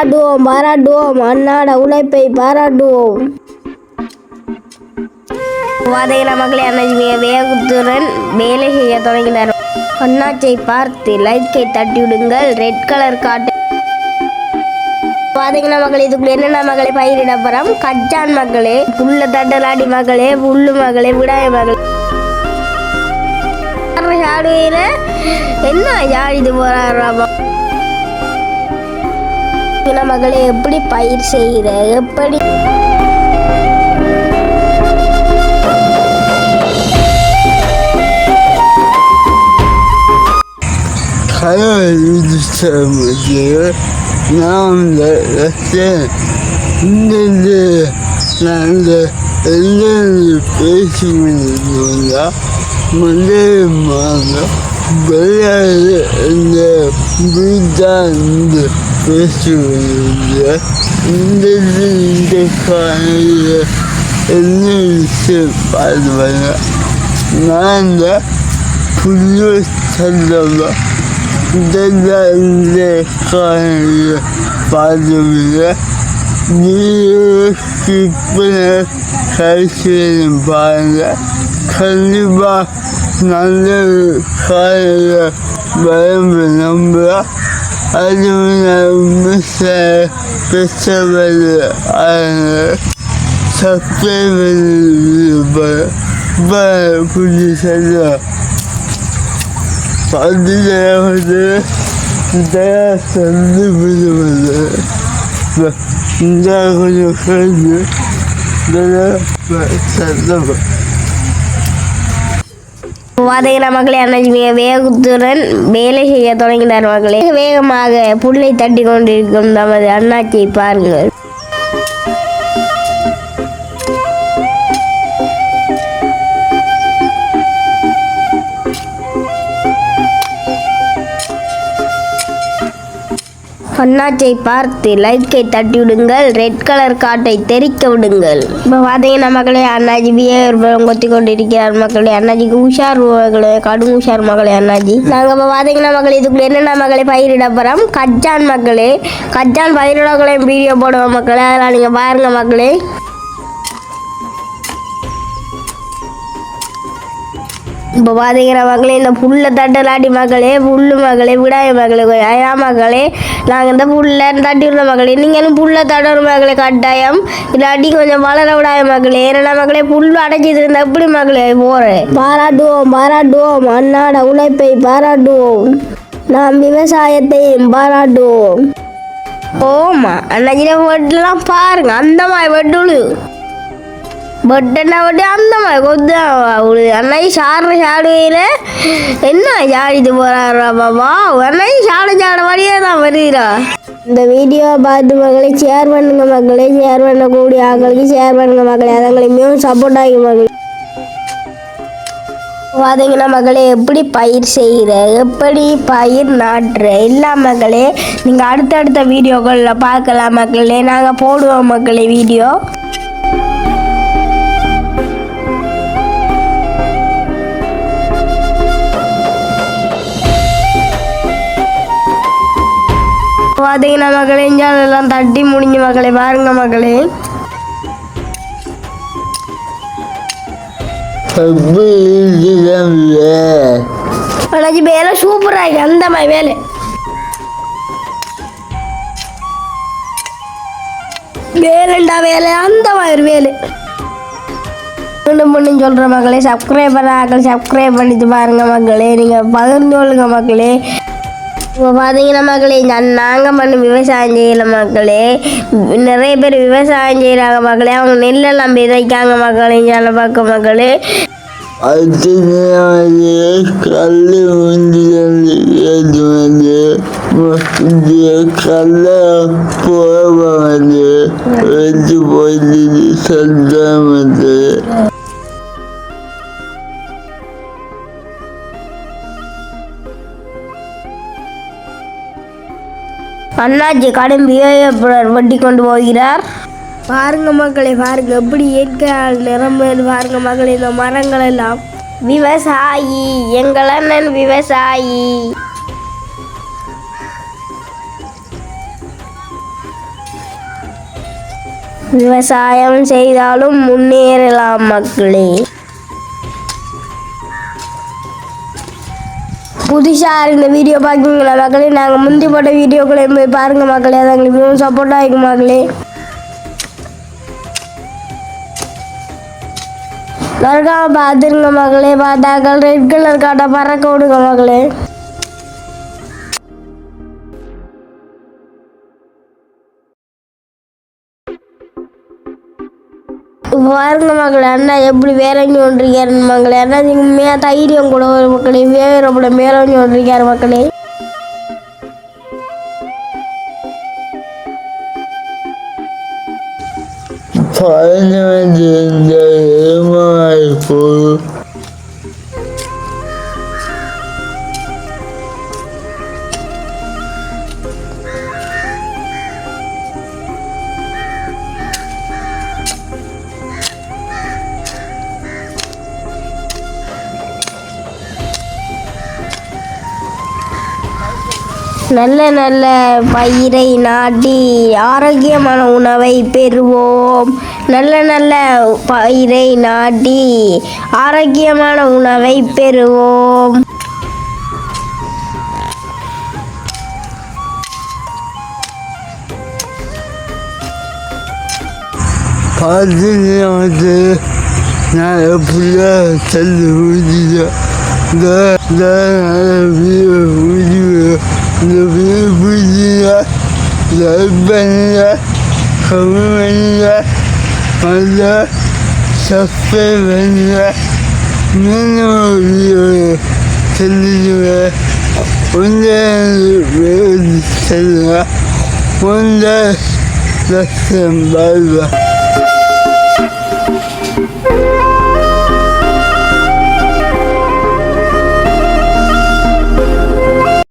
பாராட்டுவோம் பாராட்டுவோம். அன்னாட உழைப்பை பாராட்டுவோம். வாதையில மக்களை அன்னைக்கு வேகத்துடன் வேலை செய்ய தொடங்கினார். அண்ணாச்சை பார்த்து லைட்கை தட்டி விடுங்கள் ரெட் கலர் காட்டு பாத்தீங்கன்னா மகள் இதுக்குள்ள என்னென்ன மகளே பயிரிட போறோம்? கச்சான் மகளே புல்ல தட்டலாடி மகளே புல்லு மகளே விடாய மகளே. என்ன என்ன இது போறாரு? மகளே எப்படி பயிர் செய்கிற எப்படி கடவுள் நாம் இந்த நாங்கள் மாதம் விளையாடு இந்த வீட்டாந்து பேசிக்கொண்டிருந்த இந்த இந்த காலையில் என்ன விஷயம் பார்த்துவாங்க Nandım sadece benim benim bırak. Adımın bir şey bitirmedi aynı. Saklayamadı bana. Bana polise de. Kendi de yapmadı. Daha sandı bulamadı. Daha konuşmadı. Daha sandı bulamadı. வாதைகள மகளே அன்னைக்கு வேகத்துடன் வேலை செய்ய தொடங்கினார் மகளே. வேகமாக புல்லை தட்டி கொண்டிருக்கும் நமது அண்ணாச்சியை பாருங்கள். அண்ணாச்சை பார்த்து லைக்கை தட்டி விடுங்கள் ரெட் கலர் காட்டை தெரிக்க விடுங்கள். இப்போ பார்த்தீங்கன்னா மக்களே அண்ணாஜி பிஹேவியர் கொத்தி கொண்டு இருக்கிறார் மக்களே. அண்ணாஜிக்கு உஷார் மகளே கடும் உஷார் மகளே அண்ணாஜி. நாங்கள் இப்போ பார்த்தீங்கன்னா மக்களே இதுக்குள்ள என்னென்ன மகளே பயிரிட போகிறோம் கச்சான் மக்களே. கச்சான் பயிரிடங்களையும் வீடியோ போடுவோம் மக்களே. அதெல்லாம் நீங்கள் பாருங்கள் மக்களே. இப்போ பார்த்தீங்கன்னா மகளே இந்த புல்லை தட்டலாட்டி மகளே புல்லு மகளே விடாய மகளே ஐயா மகளே நாங்கள் இந்த புல்லை தட்டி விடுற மகளே நீங்களும் புல்லை தட்டுற மகளே கட்டாயம். இல்லாட்டி கொஞ்சம் வளர விடாய மகளே ஏன்னா மகளே புல் அடைச்சிட்டு இருந்தா எப்படி மகளே போகிறேன் பாராட்டுவோம் பாராட்டுவோம் அன்னாட உழைப்பை பாராட்டுவோம். நாம் விவசாயத்தையும் பாராட்டுவோம். ஓமா அன்னைக்கு வெட்டுலாம் பாருங்க அந்த மாதிரி வெட்டுழு பட்டனை விட்டு அந்த மாதிரி கொத்து அவளு அன்னை சாடுற சாடுவையில் என்ன சாடிட்டு போகிறாரா பாபா அன்னைக்கு சாட சாட வழியே தான் வருகிறா இந்த வீடியோ பார்த்து மக்களை ஷேர் பண்ணுங்க மக்களே ஷேர் பண்ணக்கூடிய ஆட்களுக்கு ஷேர் பண்ணுங்க மக்களே அதங்களை மிகவும் சப்போர்ட் ஆகி மகளே பார்த்தீங்கன்னா மகளே எப்படி பயிர் செய்கிற எப்படி பயிர் நாட்டுற எல்லா மக்களே நீங்கள் அடுத்தடுத்த வீடியோக்களில் பார்க்கலாம் மக்களே நாங்கள் போடுவோம் மக்களே வீடியோ பார்த்தீங்கன்னா மகளே எல்லாம் தட்டி முடிஞ்ச மகளே பாருங்க மகளே. எப்படி வேலை சூப்பராக இருக்கு. அந்த மாதிரி வேலை. வேலைண்டா வேலை அந்த மாதிரி வேலை. மீண்டும் மீண்டும் சொல்கிற மக்களே சப்ஸ்கிரைப் பண்ணாக்கள் சப்ஸ்கிரைப் பண்ணிட்டு பாருங்க மக்களே நீங்கள் பகிர்ந்து கொள்ளுங்க மக்களே இப்போ பார்த்தீங்கன்னா மக்களே நான் நாங்கள் பண்ண விவசாயம் செய்யல மக்களே. நிறைய பேர் விவசாயம் செய்கிறாங்க மக்களே. அவங்க நெல்லெல்லாம் விதைக்காங்க மக்களே இங்கே பார்க்க மக்களே. கல்லு வந்து கல் வந்து ஏது வந்து அண்ணாச்சி கடும் பிஹேவியர் வட்டி கொண்டு போகிறார். பாருங்க மக்களே பாருங்க எப்படி இயற்கை நிரம்புது பாருங்க மக்களே இந்த மரங்கள் எல்லாம். விவசாயி எங்கள் அண்ணன் விவசாயி. விவசாயம் செய்தாலும் முன்னேறலாம் மக்களே. புதுசாக இந்த வீடியோ பார்க்குறீங்களா மக்களே? நாங்கள் முந்தி போட்ட வீடியோக்குள்ளே போய் பாருங்கள் மக்களே. அது எங்களுக்கு மிகவும் சப்போர்ட்டாக இருக்கும் மக்களே. மறக்காம பார்த்துருங்க மக்களே. பார்த்தாக்கள் ரெட் கலர் காட்டை பறக்க விடுங்க மக்களே. பாருங்க மகளே. அண்ணா எப்படி வேறஞ்சு ஒன்றிருக்காரு மகளே? அண்ணா நீங்க தைரியம் கூட ஒரு மக்களே வேறப்பட மேலஞ்சு கொண்டிருக்காரு மக்களே. பதினஞ்சு நல்ல நல்ல பயிரை நாட்டி ஆரோக்கியமான உணவை பெறுவோம். நல்ல நல்ல பயிரை நாட்டி ஆரோக்கியமான உணவை பெறுவோம். பார்த்தீங்கன்னா நான் எப்படியா தள்ளி முடிஞ்சேன் இந்த இந்த வீடியோ வீடியோ இந்த வீடியோ பிடிச்சிங்க லைக் பண்ணுங்க கமெண்ட் செல்லுங்க செல்லுங்க லட்சம் பாய்